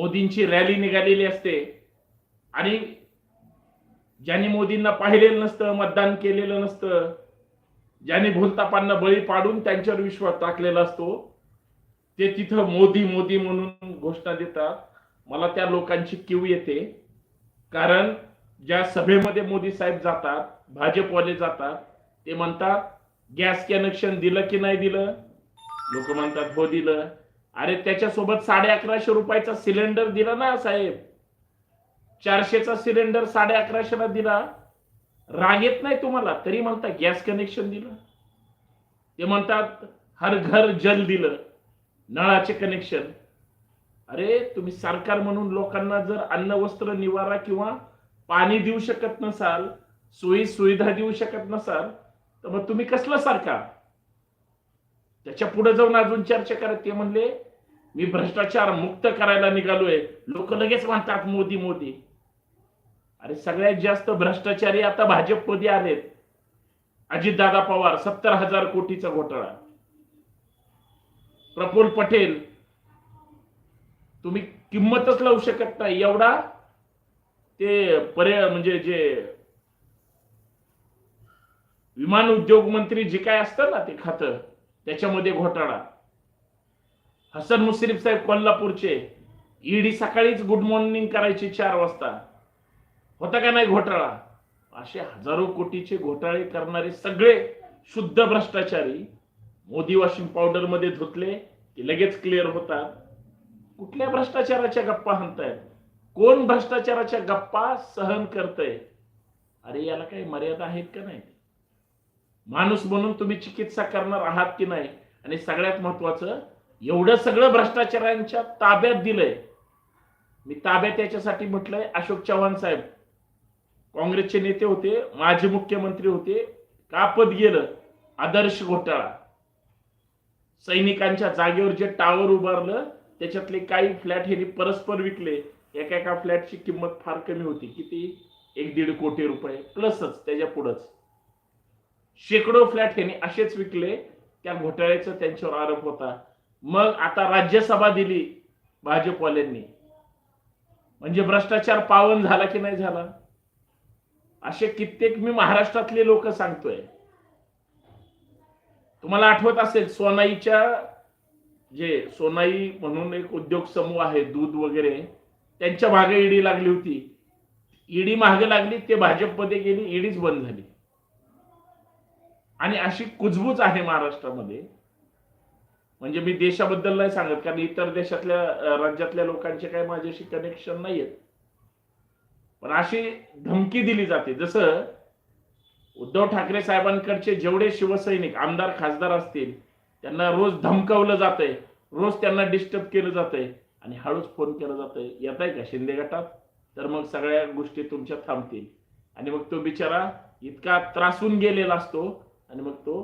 मोदींची रॅली निघालेली असते. आणि ज्यांनी मोदींना पाहिलेलं नसतं मतदान केलेलं नसतं ज्यांनी भूलतापांना बळी पाडून त्यांच्यावर विश्वास टाकलेला असतो ते तिथं मोदी मोदी म्हणून घोषणा देतात. मला त्या लोकांची किव येते. कारण ज्या सभेमध्ये मोदी साहेब जातात भाजपवाले जातात ते म्हणतात गॅस कनेक्शन दिलं की नाही दिलं? लोक म्हणतात हो दिलं. अरे त्याच्यासोबत साडे अकराशे रुपयाचा सिलेंडर दिला ना साहेब. चारशेचा सिलेंडर साडे अकराशेला दिला. राग येत नाही तुम्हाला? तरी म्हणता गॅस कनेक्शन दिलं. ते म्हणतात हर घर जल दिलं. नळाचे कनेक्शन. अरे तुम्ही सरकार म्हणून लोकांना जर अन्न वस्त्र निवारा किंवा पाणी देऊ शकत नसाल सोयी सुविधा देऊ शकत नसाल तर मग तुम्ही कसलं सरकार? त्याच्या पुढे जाऊन अजून चर्चा करा. ते म्हणले मी भ्रष्टाचार मुक्त करायला निघालोय. लोक लगेच म्हणतात मोदी मोदी. अरे सगळ्यात जास्त भ्रष्टाचारी आता भाजपमध्ये आलेत. अजितदादा पवार सत्तर हजार कोटीचा घोटाळा. प्रफुल पटेल तुम्ही किंमतच लावू शकत नाही. एवढा ते पर्याय म्हणजे जे विमान उद्योग मंत्री जे काय असतं ना ते खातं त्याच्यामध्ये घोटाळा. हसन मुश्रीफ साहेब कोल्हापूरचे. ईडी सकाळीच गुड मॉर्निंग करायची चार वाजता. होता का नाही घोटाळा? असे हजारो कोटीचे घोटाळे करणारे सगळे शुद्ध भ्रष्टाचारी मोदी वॉशिंग पावडरमध्ये धुतले की लगेच क्लिअर होतात. कुठल्या भ्रष्टाचाराच्या गप्पा हणतायत? कोण भ्रष्टाचाराच्या गप्पा सहन करतय? अरे याला काही मर्यादा आहेत का नाही? माणूस म्हणून तुम्ही चिकित्सा करणार आहात की नाही? आणि सगळ्यात महत्वाचं एवढं सगळं भ्रष्टाचारांच्या ताब्यात दिलंय. मी ताब्यात याच्यासाठी म्हटलंय अशोक चव्हाण साहेब. काँग्रेसचे नेते होते माजी मुख्यमंत्री होते कापत गेलं आदर्श घोटाळा. सैनिकांच्या जागेवर जे टावर उभारलं त्याच्यातले काही फ्लॅट हे परस्पर विकले. एका एका फ्लॅटची किंमत फार कमी होती. किती? एक दीड कोटी रुपये प्लसच त्याच्या पुढंच. शेकडो फ्लॅट ह्याने असेच विकले. त्या घोटाळ्याचा त्यांच्यावर आरोप होता. मग आता राज्यसभा दिली भाजपवाल्यांनी. म्हणजे भ्रष्टाचार पावन झाला की नाही झाला? असे कित्येक मी महाराष्ट्रातले लोक सांगतोय. तुम्हाला आठवत असेल सोनाईच्या जे सोनाई म्हणून एक उद्योग समूह आहे दूध वगैरे त्यांच्या मागे ईडी लागली होती. ईडी मागे लागली ते भाजपमध्ये गेली ईडीच बंद झाली. आणि अशी कुजबूज आहे महाराष्ट्रामध्ये. म्हणजे मी देशाबद्दल नाही सांगत कारण इतर देशातल्या राज्यातल्या लोकांचे काही माझ्याशी कनेक्शन नाहीयेत. पण अशी धमकी दिली जाते. जसं उद्धव ठाकरे साहेबांकडचे जेवढे शिवसैनिक आमदार खासदार असतील त्यांना रोज धमकवलं जातंय रोज त्यांना डिस्टर्ब केलं जातंय आणि हळूच फोन केला जातोय. येत आहे का शिंदे गटात? तर मग सगळ्या गोष्टी तुमच्या थांबतील. आणि मग तो बिचारा इतका त्रासून गेलेला असतो आणि मग तो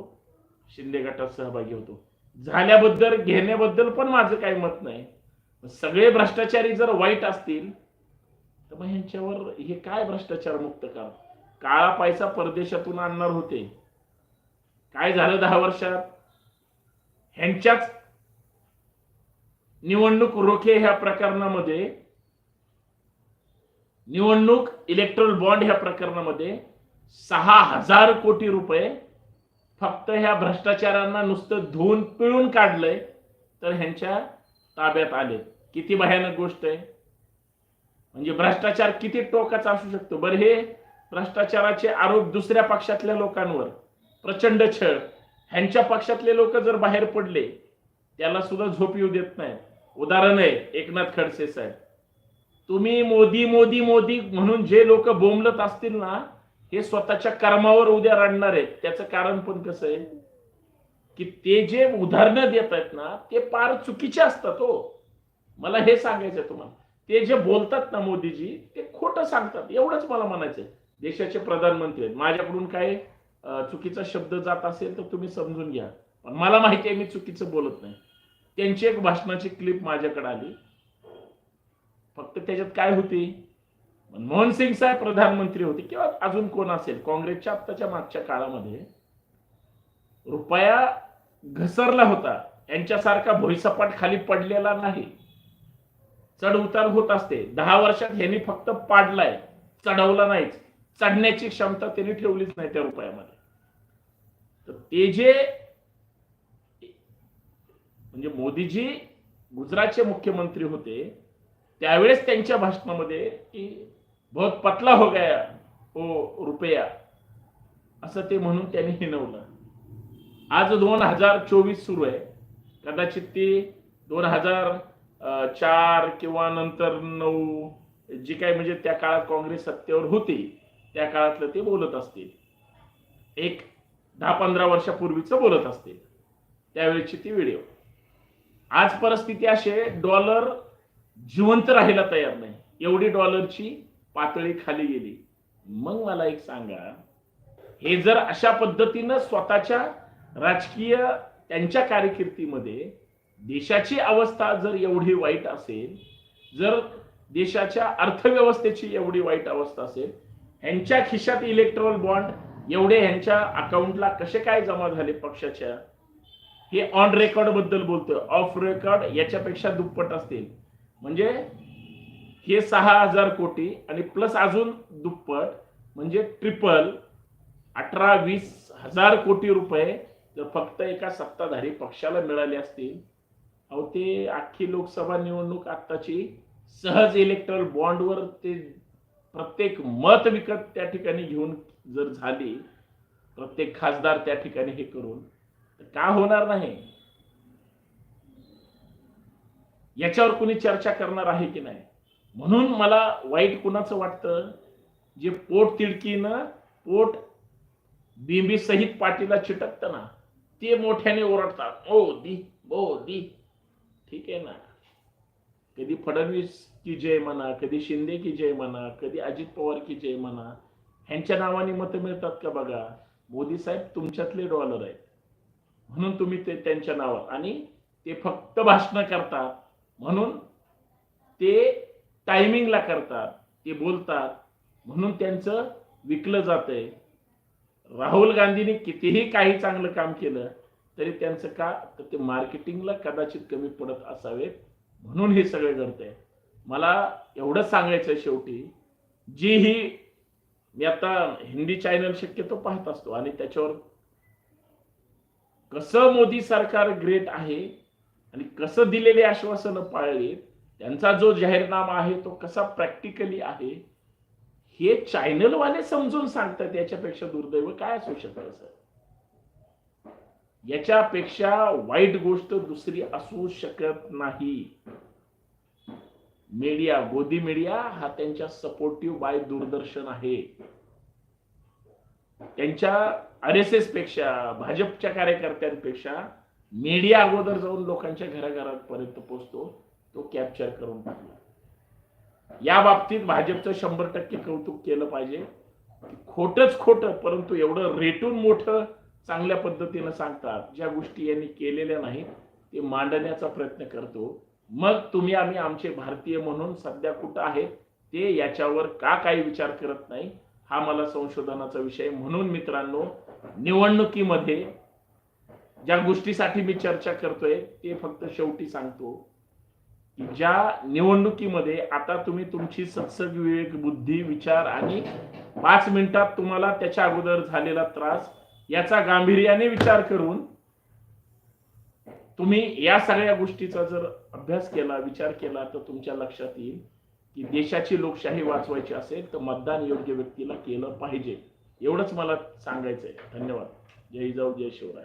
शिंदे गटात सहभागी होतो. झाल्याबद्दल घेण्याबद्दल पण माझं काही मत नाही. सगळे भ्रष्टाचारी जर वाईट असतील तर मग ह्यांच्यावर हे काय भ्रष्टाचार मुक्त करा? काळा पैसा परदेशातून आणणार होते. काय झालं दहा वर्षात? ह्यांच्याच निवडणूक रोखे ह्या प्रकरणामध्ये निवडणूक इलेक्ट्रल बॉन्ड ह्या प्रकरणामध्ये सहा हजार कोटी रुपये फक्त ह्या भ्रष्टाचारांना नुसतं धुवून पिळून काढलंय तर ह्यांच्या ताब्यात आले. किती भयानक गोष्ट आहे. म्हणजे भ्रष्टाचार किती टोकाचा असू शकतो. बरं हे भ्रष्टाचाराचे आरोप दुसऱ्या पक्षातल्या लोकांवर प्रचंड छळ. ह्यांच्या पक्षातले लोक जर बाहेर पडले त्याला सुद्धा झोप येऊ देत नाही. उदाहरण आहे एकनाथ खडसे साहेब. तुम्ही मोदी मोदी मोदी म्हणून जे लोक बोंबलत असतील ना हे स्वतःच्या कर्मावर उद्या रडणार आहेत. त्याचं कारण पण कसं आहे? की ते जे उदाहरणं देत आहेत ना ते फार चुकीचे असतात हो. मला हे सांगायचं तुम्हाला. ते जे बोलतात ना मोदीजी ते खोटं सांगतात. एवढंच मला म्हणायचंय. देशाचे प्रधानमंत्री आहेत. माझ्याकडून काय चुकीचा शब्द जात असेल तर तुम्ही समजून घ्या. पण मला माहिती आहे मी चुकीचं बोलत नाही. त्यांची एक भाषणाची क्लिप माझ्याकडे आली. फक्त त्याच्यात काय होती? मनमोहन सिंग साहेब प्रधानमंत्री होते किंवा अजून कोण असेल? काँग्रेसच्या आत्ताच्या मागच्या काळामध्ये रुपया घसरला होता. यांच्यासारखा भोईसपाट खाली पडलेला नाही. चढ उतार होत असते. दहा वर्षात ह्यांनी फक्त पाडलाय. चढवला नाहीच. चढण्याची क्षमता त्यांनी ठेवलीच नाही त्या रुपयामध्ये. तर ते जे म्हणजे मोदीजी गुजरातचे मुख्यमंत्री होते त्यावेळेस त्यांच्या भाषणामध्ये की बहुत पतला हो गया ओ रुपया. असं ते म्हणून त्यांनी हिनवलं. आज दोन हजार चोवीस सुरू आहे. कदाचित ती दोन हजार चार किंवा नंतर नऊ जी काय म्हणजे त्या काळात काँग्रेस सत्तेवर होती त्या काळातलं ते बोलत असतील. एक दहा पंधरा वर्षापूर्वीचं बोलत असतील. त्यावेळेची ती व्हिडिओ. आज परिस्थिती अशी आहे डॉलर जिवंत राहायला तयार नाही. एवढी डॉलरची पातळी खाली गेली. मग मला एक सांगा हे जर अशा पद्धतीनं स्वतःच्या राजकीय त्यांच्या कारकिर्दीमध्ये देशाची अवस्था जर एवढी वाईट असेल जर देशाच्या अर्थव्यवस्थेची एवढी वाईट अवस्था असेल ह्यांच्या खिशात इलेक्ट्रॉल बॉन्ड एवढे ह्यांच्या अकाउंटला कसे काय जमा झाले पक्षाच्या? हे ऑन रेकॉर्डबद्दल बोलतोय. ऑफ रेकॉर्ड याच्यापेक्षा दुप्पट असतील. म्हणजे हे सहा हजार कोटी आणि प्लस अजून दुप्पट म्हणजे ट्रिपल अठरा वीस हजार कोटी रुपये जर फक्त एका सत्ताधारी पक्षाला मिळाले असतील. अहो ते अख्खी लोकसभा निवडणूक आत्ताची सहज इलेक्ट्रल बॉन्डवर ते प्रत्येक मत विकत त्या ठिकाणी घेऊन जर झाली प्रत्येक खासदार त्या ठिकाणी हे करून तर का होणार नाही? याच्यावर कुणी चर्चा करणार आहे की नाही? म्हणून मला वाईट कुणाचं वाटतं? जे पोट तिडकीनं पोट बिंबी सहित पाठीला चिटकतं ना ते मोठ्याने ओरडतात. ओ दी ओ दी. ठीक आहे ना? कधी फडणवीस की जय म्हणा कधी शिंदे की जय म्हणा कधी अजित पवार की जय म्हणा ह्यांच्या नावाने मतं मिळतात का बघा? मोदी साहेब तुमच्यातले डॉलर आहेत. म्हणून तुम्ही ते त्यांच्या नावात. आणि ते फक्त भाषणं करतात. म्हणून ते टायमिंगला करतात ते बोलतात. म्हणून त्यांचं विकलं जातंय. राहुल गांधींनी कितीही काही चांगलं काम केलं तरी त्यांचं का तर ते मार्केटिंगला कदाचित कमी पडत असावेत. म्हणून हे सगळे घडतंय. मला एवढंच सांगायचं आहे शेवटी जी ही मी आता हिंदी चॅनल शक्यतो पाहत असतो आणि त्याच्यावर कसं मोदी सरकार ग्रेट आहे आणि कसं दिलेले आश्वासनं पाळलीत त्यांचा जो जाहीरनामा आहे तो कसा प्रॅक्टिकली आहे हे चॅनलवाले समजून सांगतात याच्यापेक्षा दुर्दैव काय असू शकतं सर? याच्यापेक्षा वाईट गोष्ट दुसरी असू शकत नाही. मीडिया गोदी मीडिया हा त्यांच्या सपोर्टिव्ह बाय दूरदर्शन आहे. त्यांच्या आर एस एसपेक्षा भाजपच्या कार्यकर्त्यांपेक्षा मीडिया अगोदर जाऊन लोकांच्या घराघरापर्यंत पोहोचतो. तो कॅप्चर करून टाकला. या बाबतीत भाजपचं शंभर टक्के कौतुक केलं पाहिजे. खोटच खोटं परंतु एवढं रेटून मोठं चांगल्या पद्धतीनं सांगतात. ज्या गोष्टी यांनी केलेल्या नाहीत ते मांडण्याचा प्रयत्न करतो. मग तुम्ही आम्ही आमचे भारतीय म्हणून सध्या कुठं आहे ते याच्यावर का काही विचार करत नाही हा मला संशोधनाचा विषय. म्हणून मित्रांनो निवडणुकीमध्ये ज्या गोष्टीसाठी मी चर्चा करतोय ते फक्त शेवटी सांगतो. ज्या निवडणुकीमध्ये आता तुम्ही तुमची सत्सग विवेक बुद्धी विचार आणि पाच मिनिटात तुम्हाला त्याच्या अगोदर झालेला त्रास याचा गांभीर्याने विचार करून तुम्ही या सगळ्या गोष्टीचा जर अभ्यास केला विचार केला तर तुमच्या लक्षात येईल की देशाची लोकशाही वाचवायची असेल तर मतदान योग्य व्यक्तीला केलं पाहिजे. एवढंच मला सांगायचंय. धन्यवाद. जय जाऊ जय शिवराय.